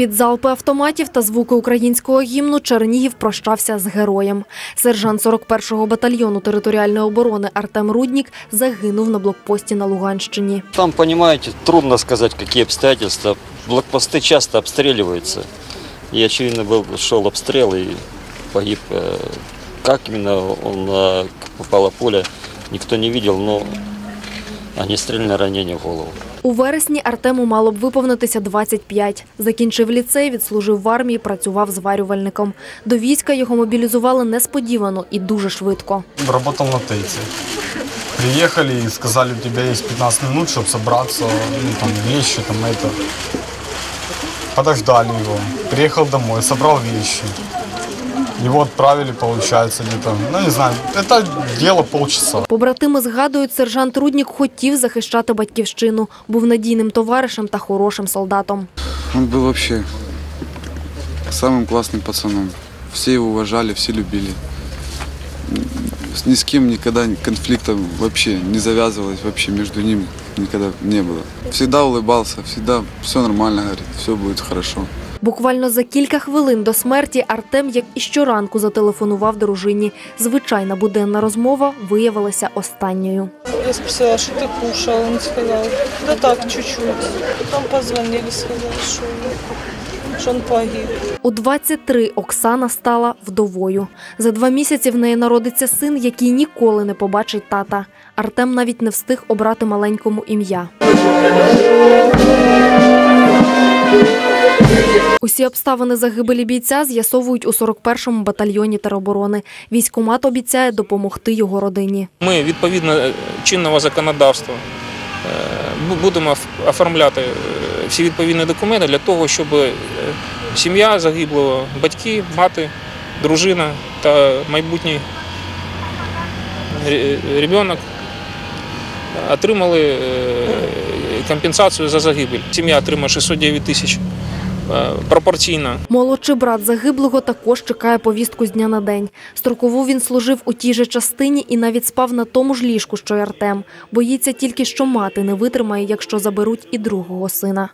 Під залпи автоматів та звуки українського гімну Чернігів прощався з героєм. Сержант 41-го батальйону територіальної оборони Артем Руднік загинув на блокпості на Луганщині. Там, понимаете, трудно сказать, какие обстоятельства. Блокпосты часто обстреливаются. И очевидно был, шел обстрел и погиб. Э, Как именно он э, попало в поле, никто не видел, но огнестрельное ранение в голову. У вересні Артему мало б виповнитися 25. Закінчив ліцей, відслужив в армії, працював зварювальником. До війська його мобілізували несподівано і дуже швидко. Работал на ТЭЦе. Приехали и сказали, у тебя есть 15 минут, чтобы собраться, ну, там, вещи, там, это. Подождали его. Приехал домой, собрал вещи. Его отправили, получается, где-то, ну, не знаю, это дело полчаса. Побратими згадують, сержант Руднік хотів захищати батьківщину, був надійним товаришем та хорошим солдатом. Он был вообще самым классным пацаном. Все его уважали, все любили. С- Ни с кем никогда конфликта вообще не завязывалось, вообще между ним никогда не было. Всегда улыбался, всегда все нормально, говорит, все будет хорошо. Буквально за кілька хвилин до смерті Артем, як і щоранку, зателефонував дружині. Звичайна буденна розмова виявилася останньою. Я спросила, что ты кушал? Он сказал, да так, чуть-чуть. Потом позвонили, сказали, что, что он погиб. У 23 Оксана стала вдовою. За два місяці в неї народиться син, який ніколи не побачить тата. Артем навіть не встиг обрати маленькому ім'я. Усі обставини загибелі бійця з'ясовують у 41-му батальйоні тероборони. Військкомат обіцяє допомогти його родині. Ми відповідно е, чинного законодавства е, будемо оформляти е, всі відповідні документи для того, щоб сім'я загиблого, батьки, мати, дружина та майбутній ребенок отримали компенсацію за загибель. Сім'я отримає 609 тисяч е, пропорційно Молодший брат загиблого також чекає повістку з дня на день. Строкову він служив у тій же частині і навіть спав на тому ж ліжку, що й Артем. Боїться тільки, що мати не витримає, якщо заберуть і другого сина.